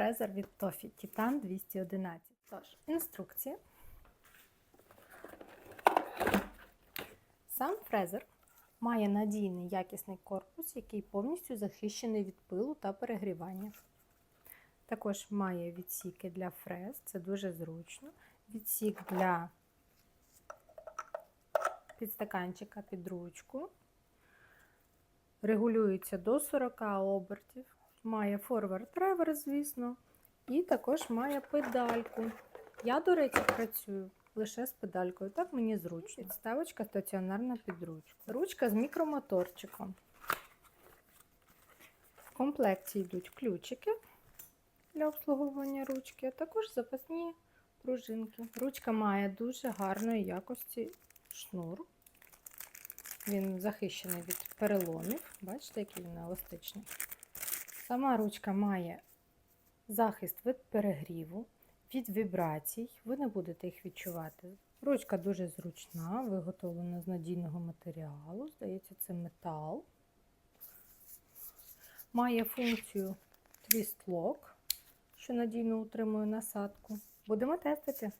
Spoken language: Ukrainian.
фрезер від Toffee Titan 211. Тож, інструкція. Сам фрезер має надійний якісний корпус, який повністю захищений від пилу та перегрівання. Також має відсіки для фрез, це дуже зручно. Відсік для підстаканчика під ручку. Регулюється до 40 обертів. Має форвард-реверс, звісно, і також має педальку. Я, до речі, працюю лише з педалькою. Так мені зручно. Підставочка стаціонарна під ручку. Ручка з мікромоторчиком. В комплекті йдуть ключики для обслуговування ручки, а також запасні пружинки. Ручка має дуже гарної якості шнур. Він захищений від переломів. Бачите, який він еластичний. Сама ручка має захист від перегріву, від вібрацій. Ви не будете їх відчувати. Ручка дуже зручна, виготовлена з надійного матеріалу. Здається, це метал. Має функцію твіст-лок, що надійно утримує насадку. Будемо тестити.